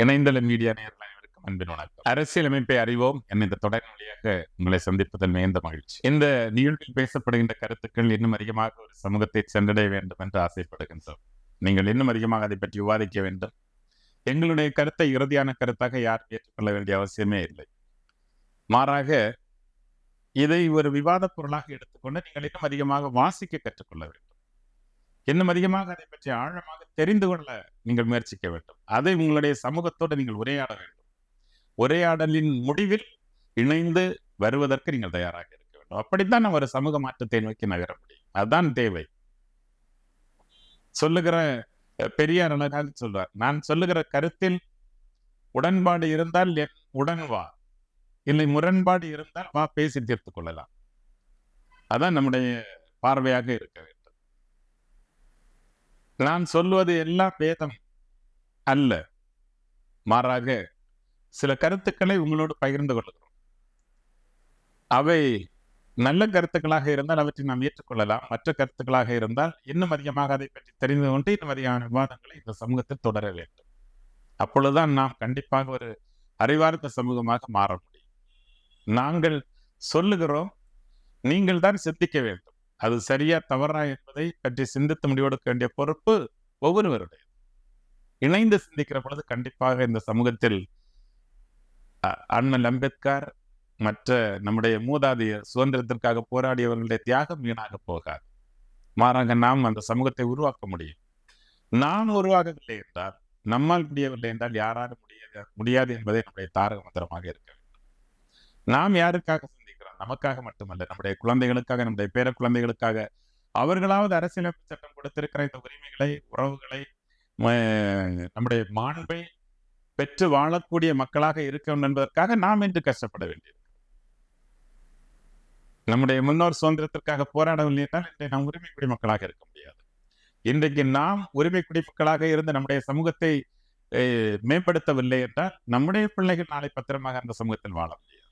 இணைந்தள media நேயர்கள் அனைவருக்கும் அன்பின் வணக்கம். அரசியலமைப்பை அறிவோம் என இந்த தொடர் வழியாக உங்களை சந்திப்பதில் மிகுந்த மகிழ்ச்சி. இந்த நிகழ்வில் பேசப்படுகின்ற கருத்துக்கள் இன்னும் அதிகமாக ஒரு சமூகத்தை சென்றடைய வேண்டும் என்று ஆசைப்படுகின்றோம். நீங்கள் இன்னும் அதிகமாக அதை பற்றி விவாதிக்க வேண்டும். எங்களுடைய கருத்தை இறுதியான கருத்தாக யாரும் ஏற்றுக்கொள்ள வேண்டிய அவசியமே இல்லை. மாறாக இதை ஒரு விவாத பொருளாக எடுத்துக்கொண்டு நீங்கள் இன்னும் அதிகமாக வாசிக்க கற்றுக்கொள்ள வேண்டும். இன்னும் அதிகமாக அதை பற்றி ஆழமாக தெரிந்து கொள்ள நீங்கள் முயற்சிக்க வேண்டும். அதை உங்களுடைய சமூகத்தோடு நீங்கள் உரையாட வேண்டும். உரையாடலின் முடிவில் இணைந்து வருவதற்கு நீங்கள் தயாராக இருக்க வேண்டும். அப்படித்தான் நம்ம ஒரு சமூக மாற்றத்தை நோக்கி நகர முடியும். அதுதான் தேவை. சொல்லுகிற பெரியார் அழகாக சொல்வார் நான் சொல்லுகிற கருத்தில் உடன்பாடு இருந்தால் என் உடன் வா. இல்லை முரண்பாடு இருந்தால் வா. பேசி தீர்த்துக் கொள்ளலாம். அதான் நம்முடைய பார்வையாக இருக்க வேண்டும். நான் சொல்வது எல்லாம் வேதம் அல்ல. மாறாக சில கருத்துக்களை உங்களோடு பகிர்ந்து கொள்கிறோம் அவை நல்ல கருத்துக்களாக இருந்தால் அவற்றை நாம் ஏற்றுக்கொள்ளலாம். மற்ற கருத்துக்களாக இருந்தால் இன்னும் அதிகமாக அதை பற்றி தெரிந்து கொண்டு இன்னும் அதிகமான விவாதங்களை இந்த சமூகத்தில் தொடர வேண்டும். அப்பொழுதுதான் நாம் கண்டிப்பாக ஒரு அறிவார்ந்த சமூகமாக மாற முடியும். நாங்கள் சொல்லுகிறோம் நீங்கள் தான் சிந்திக்க வேண்டும். அது சரியா தவறா என்பதை பற்றி சிந்தித்து முடிவெடுக்க வேண்டிய பொறுப்பு ஒவ்வொருவருடைய இணைந்து சிந்திக்கிற பொழுது கண்டிப்பாக இந்த சமூகத்தில் அண்ணல் அம்பேத்கர் மற்ற நம்முடைய மூதாதையர் சுதந்திரத்திற்காக போராடியவர்களுடைய தியாகம் வீணாக போகாது. மாறாக நாம் அந்த சமூகத்தை உருவாக்க முடியும். நான் உருவாகவில்லை என்றால் நம்மால் முடியவில்லை என்றால் யாராலும் முடியாது முடியாது என்பதே நம்முடைய தாரக மந்திரமாக இருக்க வேண்டும். நாம் யாருக்காக நமக்காக மட்டுமல்ல நம்முடைய குழந்தைகளுக்காக நம்முடைய பேர குழந்தைகளுக்காக அவர்களாவது அரசியலமைப்பு சட்டம் கொடுத்திருக்கிற இந்த உரிமைகளை உறவுகளை நம்முடைய மாண்பை பெற்று வாழக்கூடிய மக்களாக இருக்க என்பதற்காக நாம் இன்று கஷ்டப்பட வேண்டியது. நம்முடைய முன்னோர் சுதந்திரத்திற்காக போராடவில்லை என்றால் இன்றைய நாம் உரிமை குடிமக்களாக இருக்க முடியாது. இன்றைக்கு நாம் உரிமை குடிமக்களாக இருந்து நம்முடைய சமூகத்தை மேம்படுத்தவில்லை என்றால் நம்முடைய பிள்ளைகள் நாளை பத்திரமாக அந்த சமூகத்தில் வாழ முடியாது.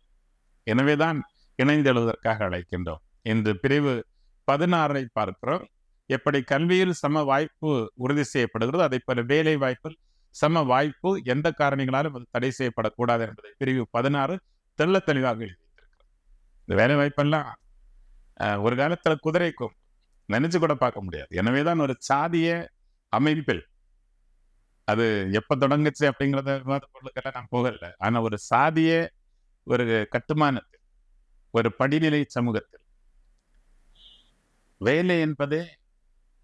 எனவேதான் இணைந்து எழுவதற்காக அழைக்கின்றோம். இன்று பிரிவு பதினாறை பார்க்கிறோம். எப்படி கல்வியில் சம வாய்ப்பு உறுதி செய்யப்படுகிறதோ அதே போல வேலை வாய்ப்பில் சம வாய்ப்பு எந்த காரணிகளாலும் அது தடை செய்யப்படக்கூடாது என்பதை பிரிவு பதினாறு தெள்ள தெளிவாக எழுதி இந்த வேலை வாய்ப்பெல்லாம் ஒரு காலத்துல குதிரைக்கும் நினைச்சு கூட பார்க்க முடியாது. எனவேதான் ஒரு சாதிய அமைப்பில் அது எப்ப தொடங்குச்சு அப்படிங்கிறத விவாத பொருளுக்கெல்லாம் நான் போகல. ஆனா ஒரு சாதிய ஒரு கட்டுமானத்தில் ஒரு படிநிலை சமூகத்தில். வேலை என்பதே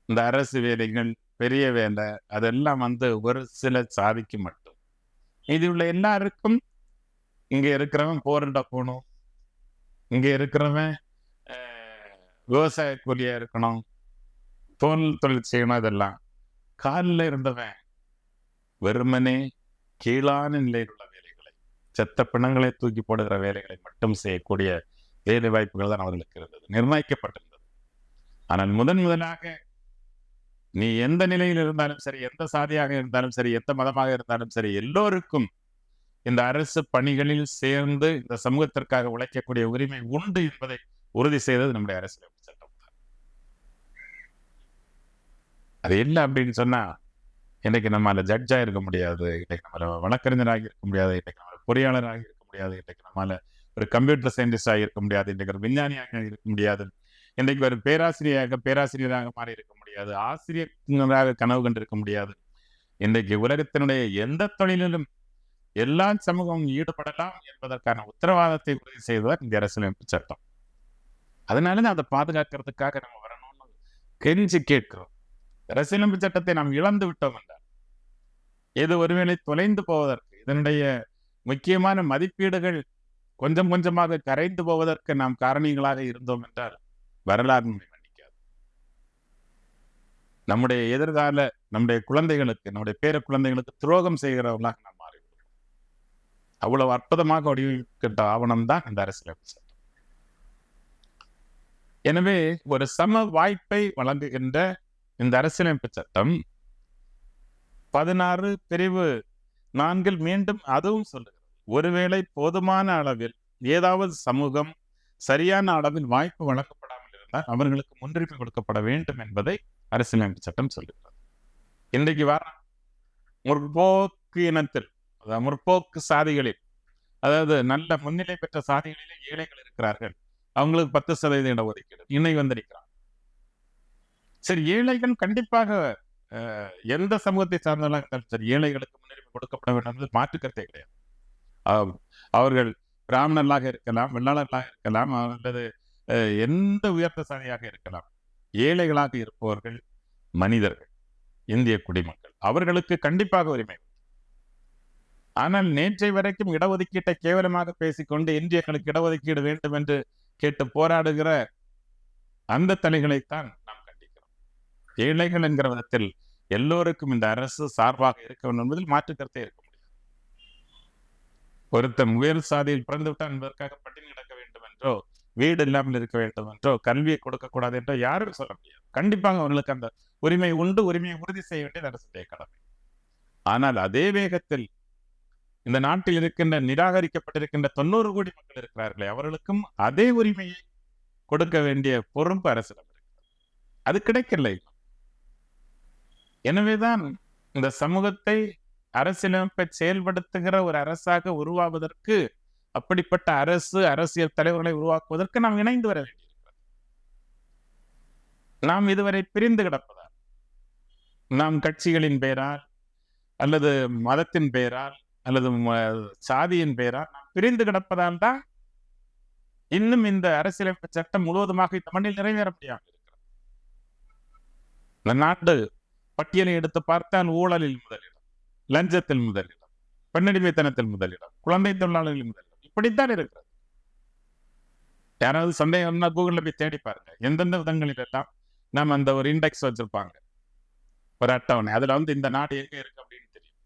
இந்த அரசு வேலைகள் பெரிய வேலை அதெல்லாம் வந்து ஒரு சில சாதிக்கு மட்டும். இது உள்ள எல்லாருக்கும் இங்க இருக்கிறவன் போரிட போகணும். இங்க இருக்கிறவன் விவசாய கூலியாக இருக்கணும். தோல் தொழில் செய்யணும் இதெல்லாம் காலில் இருந்தவன் வெறுமனே கீழான நிலையில் உள்ள வேலைகளை செத்த பிணங்களை தூக்கி போடுகிற வேலைகளை மட்டும் செய்யக்கூடிய வேலை வாய்ப்புகள் தான் அவர்களுக்கு இருந்தது. நிர்ணயிக்கப்பட்டிருந்தது. ஆனால் முதன் முதலாக நீ எந்த நிலையில் இருந்தாலும் சரி எந்த சாதியாக இருந்தாலும் சரி எந்த மதமாக இருந்தாலும் சரி எல்லோருக்கும் இந்த அரசு பணிகளில் சேர்ந்து இந்த சமூகத்திற்காக உழைக்கக்கூடிய உரிமை உண்டு என்பதை உறுதி செய்தது நம்முடைய அரசியல் சட்டம். தான் அது இல்லை அப்படின்னு சொன்னா இன்னைக்கு நம்மால ஜட்ஜாக இருக்க முடியாது இன்னைக்கு நம்மளால வழக்கறிஞராக இருக்க முடியாது இன்னைக்கு நம்மளால பொறியாளராக இருக்க முடியாது இன்னைக்கு நம்மால ஒரு கம்ப்யூட்டர் சயின்டிஸ்டாக இருக்க முடியாது இன்றைக்கு ஒரு விஞ்ஞானியாக இருக்க முடியாது. இன்றைக்கு ஒரு பேராசிரியராக பேராசிரியராக மாறி இருக்க முடியாது. ஆசிரியராக கனவு கண்டிருக்க முடியாது. இன்றைக்கு உலகத்தினுடைய எந்த தொழிலிலும் எல்லா சமூகமும் ஈடுபடலாம் என்பதற்கான உத்தரவாதத்தை உறுதி செய்தவர் இந்த அரசியலமைப்பு சட்டம். அதனால தான் அதை பாதுகாக்கிறதுக்காக நம்ம வரணும்னு கெஞ்சி கேட்கிறோம். அரசியலமைப்பு சட்டத்தை நாம் இழந்து விட்டோம் என்றால் இது ஒருவேளை தொலைந்து போவதற்கு இதனுடைய முக்கியமான மதிப்பீடுகள் கொஞ்சம் கொஞ்சமாக கரைந்து போவதற்கு நாம் காரணிகளாக இருந்தோம் என்றால் வரலாறு நம்மை மன்னிக்காது. நம்முடைய எதிர்கால நம்முடைய குழந்தைகளுக்கு நம்முடைய பேர குழந்தைகளுக்கு துரோகம் செய்கிறவர்களாக நாம் மாறிவிடுவோம். அவ்வளவு அற்புதமாக வடிவமைக்கின்ற ஆவணம் தான் அந்த அரசியலமைப்பு சட்டம் எனவே ஒரு சம வாய்ப்பை வழங்குகின்ற இந்த அரசியலமைப்பு சட்டம் பதினாறு பிரிவு நான்கில் மீண்டும் அதுவும் சொல்லு ஒருவேளை போதுமான அளவில் ஏதாவது சமூகம் சரியான அளவில் வாய்ப்பு வழங்கப்படாமல் இருந்தால் அவர்களுக்கு முன்னுரிமை கொடுக்கப்பட வேண்டும் என்பதை அரசியலமைப்பு சட்டம் சொல்லுகிறது. இன்றைக்கு வர முற்போக்கு இனத்தில் அதாவது முற்போக்கு சாதிகளில் அதாவது நல்ல முன்னிலை பெற்ற சாதிகளிலே ஏழைகள் இருக்கிறார்கள். அவங்களுக்கு பத்து சதவீத இடஒதுக்கீடு இணை வந்திருக்கிறார் சரி ஏழைகள் கண்டிப்பாக எந்த சமூகத்தை சார்ந்தவர்களாக இருந்தாலும் சரி ஏழைகளுக்கு முன்னுரிமை கொடுக்கப்பட வேண்டும் என்பது மாற்று கருத்தே கிடையாது. அவர்கள் பிராமணர்களாக இருக்கலாம் வெள்ளாளர்களாக இருக்கலாம் அல்லது எந்த உயர்ந்த சாதியாக இருக்கலாம். ஏழைகளாக இருப்பவர்கள் மனிதர்கள் இந்திய குடிமக்கள். அவர்களுக்கு கண்டிப்பாக உரிமை ஆனால் நேற்றை வரைக்கும் இடஒதுக்கீட்டை கேவலமாக பேசிக்கொண்டு இந்தியர்களுக்கு இடஒதுக்கீடு வேண்டும் என்று கேட்டு போராடுகிற அந்த தலைகளைத்தான் நாம் கண்டிக்கிறோம். ஏழைகள் என்கிற விதத்தில் எல்லோருக்கும் இந்த அரசு சார்பாக இருக்க வேண்டும் என்பதில் மாற்று கருத்தே ஒருத்தன் உயர் சாதியில் பிறந்துவிட்டால் என்பதற்காக பட்டினி கிடக்க வேண்டும் என்றோ வீடு இல்லாமல் இருக்க வேண்டும் என்றோ கல்வியை கொடுக்கக்கூடாது என்றோ யாரும் சொல்ல முடியாது. கண்டிப்பாக அவர்களுக்கு அந்த உரிமை உண்டு உரிமையை உறுதி செய்ய வேண்டியது அரசுடைய கடமை ஆனால் அதே வேகத்தில் இந்த நாட்டில் இருக்கின்ற நிராகரிக்கப்பட்டிருக்கின்ற தொண்ணூறு கோடி மக்கள் இருக்கிறார்களே அவர்களுக்கும் அதே உரிமையை கொடுக்க வேண்டிய பொறுப்பு அரசிடம் இருக்கிறது. அது கிடைக்கல எனவேதான் இந்த சமூகத்தை அரசியலமைப்பை செயல்படுத்துகிற ஒரு அரசாக உருவாவதற்கு அப்படிப்பட்ட அரசு அரசியல் தலைவர்களை உருவாக்குவதற்கு நாம் இணைந்து வர வேண்டியிருக்கிறது நாம் இதுவரை பிரிந்து கிடப்பதால் நாம் கட்சிகளின் பெயரால் அல்லது மதத்தின் பெயரால் அல்லது ம- சாதியின் பெயரால் நாம் பிரிந்து கிடப்பதால் தான் இன்னும் இந்த அரசியலமைப்பு சட்டம் முழுவதுமாக இந்த மண்ணில் நிறைவேற முடியாமல் இருக்கிறது. இந்த நாட்டு பட்டியலை எடுத்து பார்த்தால் ஊழலில் முதலில். லஞ்சத்தில் முதலிடம் பெண்ணடிமைத்தனத்தில் முதலிடம் குழந்தை தொழிலாளர்களின் முதலிடம். இப்படித்தான் இருக்கிறது. யாராவது சந்தேகம்னா கூகுள்ல போய் தேடி பாருங்க. எந்தெந்த விதங்களில் எல்லாம் நம்ம அந்த ஒரு இண்டெக்ஸ் வச்சிருப்பாங்க. ஒரு அட்டவணை. அதுல வந்து இந்த நாடு எங்கே இருக்கு அப்படின்னு தெரியும்.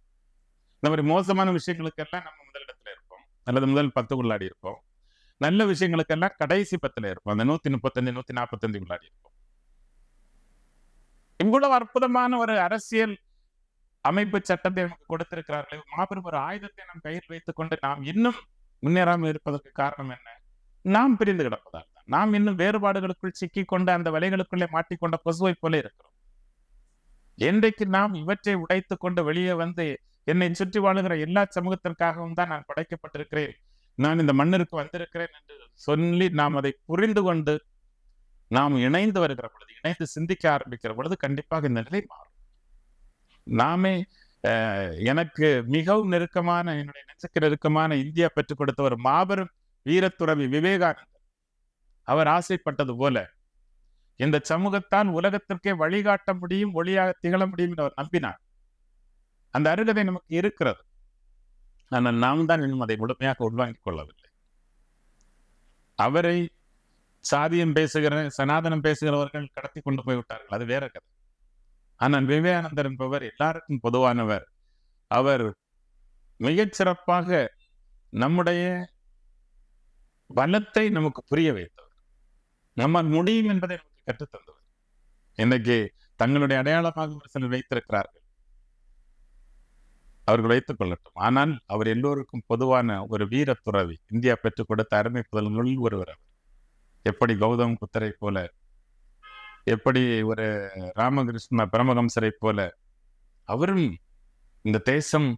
இந்த மாதிரி மோசமான விஷயங்களுக்கெல்லாம் நம்ம முதலிடத்துல இருப்போம். அல்லது முதல் பத்துக்குள்ளாடி இருப்போம். நல்ல விஷயங்களுக்கெல்லாம் கடைசி பத்துல இருப்போம். அந்த நூத்தி முப்பத்தஞ்சு நூத்தி நாற்பத்தஞ்சு உள்ளாடி இருப்போம். இவ்வளவு அற்புதமான ஒரு அரசியல் அமைப்பு சட்டத்தை நமக்கு கொடுத்திருக்கிறார்களே மாபெரும் ஒரு ஆயுதத்தை நம் கையில் வைத்துக் கொண்டு நாம் இன்னும் முன்னேறாமல் இருப்பதற்கு காரணம் என்ன? நாம் பிரிந்து கிடப்பதால் தான். நாம் இன்னும் வேறுபாடுகளுக்குள் சிக்கி கொண்டு அந்த வலைகளுக்குள்ளே மாட்டிக்கொண்ட பசுவை போல இருக்கிறோம். என்றைக்கு நாம் இவற்றை உடைத்து கொண்டு வெளியே வந்து என்னை சுற்றி வாழுகிற எல்லா சமூகத்திற்காகவும் தான் நான் படைக்கப்பட்டிருக்கிறேன். நான் இந்த மண்ணிற்கு வந்திருக்கிறேன் என்று சொல்லி நாம் அதை புரிந்து கொண்டு நாம் இணைந்து வருகிற பொழுது இணைந்து சிந்திக்க ஆரம்பிக்கிற பொழுது கண்டிப்பாக இந்த நிலை மாறும். நாமே அஹ், எனக்கு மிகவும் நெருக்கமான என்னுடைய நெஞ்சுக்கு நெருக்கமான இந்தியா பெற்றுக் கொடுத்த ஒரு மாபெரும் வீரத்துறவி விவேகானந்தர். அவர் ஆசைப்பட்டது போல. இந்த சமூகத்தான் உலகத்திற்கே வழிகாட்ட முடியும் ஒளியாக திகழ முடியும் என்று அவர் நம்பினார். அந்த அருகதை நமக்கு இருக்கிறது. ஆனால் நாம் தான் இன்னும் அதை முழுமையாக உள்வாங்கிக் கொள்ளவில்லை. அவரை சாதியம் பேசுகிற சனாதனம் பேசுகிறவர்கள் கடத்தி கொண்டு போய்விட்டார்கள். அது வேற கதை. ஆனால் விவேகானந்தர் என்பவர் எல்லாருக்கும் பொதுவானவர். அவர் மிகச்சிறப்பாக நம்முடைய பலத்தை நமக்கு புரிய வைத்தவர். நம்மால் முடியும் என்பதை நமக்கு கற்றுத்தந்தவர் இன்னைக்கு தங்களுடைய அடையாளமாக ஒரு சிலர் வைத்திருக்கிறார்கள். அவர்கள் வைத்துக் கொள்ளட்டும். ஆனால் அவர் எல்லோருக்கும் பொதுவான ஒரு வீர துறவி இந்தியா பெற்றுக் கொடுத்த அருமை புதல்களில் ஒருவர் அவர். எப்படி கௌதம் புத்தரை போல எப்படி ஒரு ராமகிருஷ்ண பரமஹம்சரை போல அவரும் இந்த தேசம்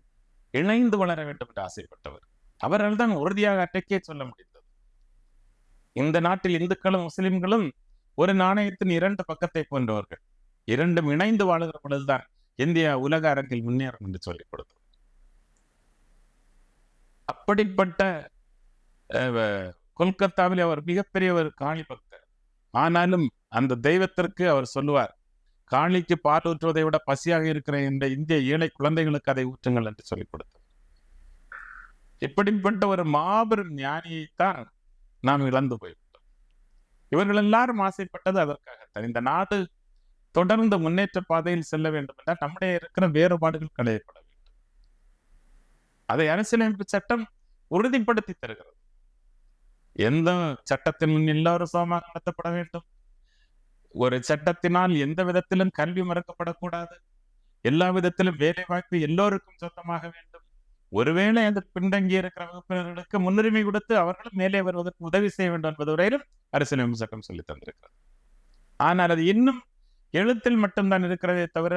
இணைந்து வளர வேண்டும் என்று ஆசைப்பட்டவர். அவரால் தான் உறுதியாக அட்டைக்கே சொல்ல முடிந்தது. இந்த நாட்டில் இந்துக்களும் முஸ்லிம்களும் ஒரு நாணயத்தின் இரண்டு பக்கத்தை போன்றவர்கள். இரண்டும் இணைந்து வாழுகிற பொழுதுதான் இந்தியா உலக அரங்கில் முன்னேறும் என்று சொல்லிக் கொடுத்தது. அப்படிப்பட்ட கொல்கத்தாவில் அவர் மிகப்பெரிய ஒரு காளி பக்தர் ஆனாலும் அந்த தெய்வத்திற்கு அவர் சொல்லுவார் காணிக்கு பால் ஊற்றுவதை விட பசியாக இருக்கிற இந்த இந்திய ஏழை குழந்தைகளுக்கு அதை ஊற்றுங்கள் என்று சொல்லிக் கொடுத்தார். இப்படிப்பட்ட ஒரு மாபெரும் ஞானியைத்தான் நாம் இழந்து போய்விட்டோம். இவர்கள் எல்லாரும் ஆசைப்பட்டது அதற்காகத்தான். இந்த நாடு தொடர்ந்து முன்னேற்ற பாதையில் செல்ல வேண்டும் என்றால் நம்முடைய இருக்கிற வேறுபாடுகள் களையப்பட வேண்டும். அதை அரசியலமைப்பு சட்டம் உறுதிப்படுத்தி தருகிறது. எந்த சட்டத்தின் முன் எல்லாரும் சமமாக நடத்தப்பட வேண்டும்? ஒரு சட்டத்தினால் எந்த விதத்திலும் கல்வி மறுக்கப்படக்கூடாது. எல்லா விதத்திலும் வேலை வாய்ப்பு எல்லோருக்கும் சொந்தமாக வேண்டும். ஒருவேளை அந்த பின்தங்கி இருக்கிற வகுப்பினர்களுக்கு முன்னுரிமை கொடுத்து அவர்களும் மேலே வருவதற்கு உதவி செய்ய வேண்டும் என்பது வரையிலும் அரசியலமைப்பு சட்டம் சொல்லி தந்திருக்கிறது. ஆனால் அது இன்னும் எழுத்தில் மட்டும்தான் இருக்கிறதே தவிர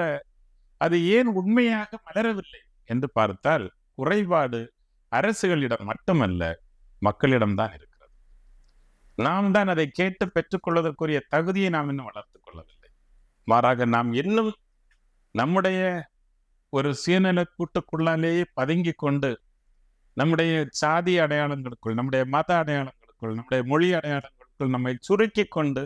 அது ஏன் உண்மையாக மலரவில்லை என்று பார்த்தால் குறைபாடு அரசுகளிடம் மட்டுமல்ல மக்களிடம்தான் இருக்கு. நாம் தான் அதை கேட்டு பெற்றுக்கொள்வதற்குரிய தகுதியை நாம் இன்னும் வளர்த்து கொள்ளவில்லை. மாறாக நாம் இன்னும் நம்முடைய ஒரு சுயநல கூட்டுக்குள்ளாலேயே பதுங்கி கொண்டு நம்முடைய சாதி அடையாளங்களுக்குள் நம்முடைய மத அடையாளங்களுக்குள் நம்முடைய மொழி அடையாளங்களுக்குள் நம்மை சுருக்கி கொண்டு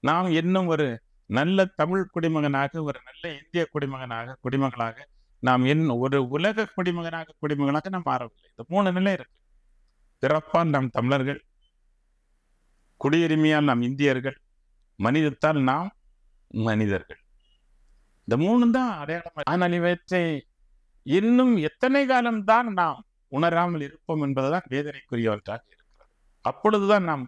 நாம் இன்னும் ஒரு நல்ல தமிழ் குடிமகனாக ஒரு நல்ல இந்திய குடிமகனாக குடிமகளாக நாம் என் ஒரு உலக குடிமகனாக குடிமகனாக நாம் மாறவில்லை. இந்த மூணு நிலை இருக்கு. பிறப்பால் நாம் தமிழர்கள் குடியுரிமையால் நாம் இந்தியர்கள் மனிதத்தால் நாம் மனிதர்கள். இந்த மூணு தான் அடையாளம். ஆனால் இவற்றை இன்னும் எத்தனை காலம்தான் நாம் உணராமல் இருப்போம் என்பதுதான் வேதனைக்குரியவற்றாக இருக்கிறது அப்பொழுதுதான் நாம்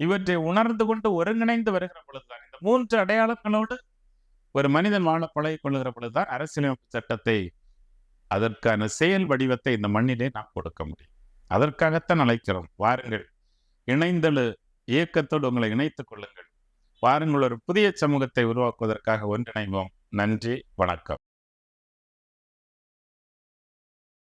இவற்றை உணர்ந்து கொண்டு ஒருங்கிணைந்து வருகிற பொழுதுதான் இந்த மூன்று அடையாளங்களோடு ஒரு மனிதன் வாழ பழகிக் கொள்ளுகிற பொழுதுதான் அரசியலமைப்பு சட்டத்தை அதற்கான செயல் வடிவத்தை இந்த மண்ணிலே நாம் கொடுக்க முடியும். அதற்காகத்தான் அழைக்கிறோம். வாருங்கள் இணைந்தழு இயக்கத்தோடு உங்களை இணைத்துக் கொள்ளுங்கள். வாருங்கள் ஒரு புதிய சமூகத்தை உருவாக்குவதற்காக ஒன்றிணைவோம். நன்றி வணக்கம்.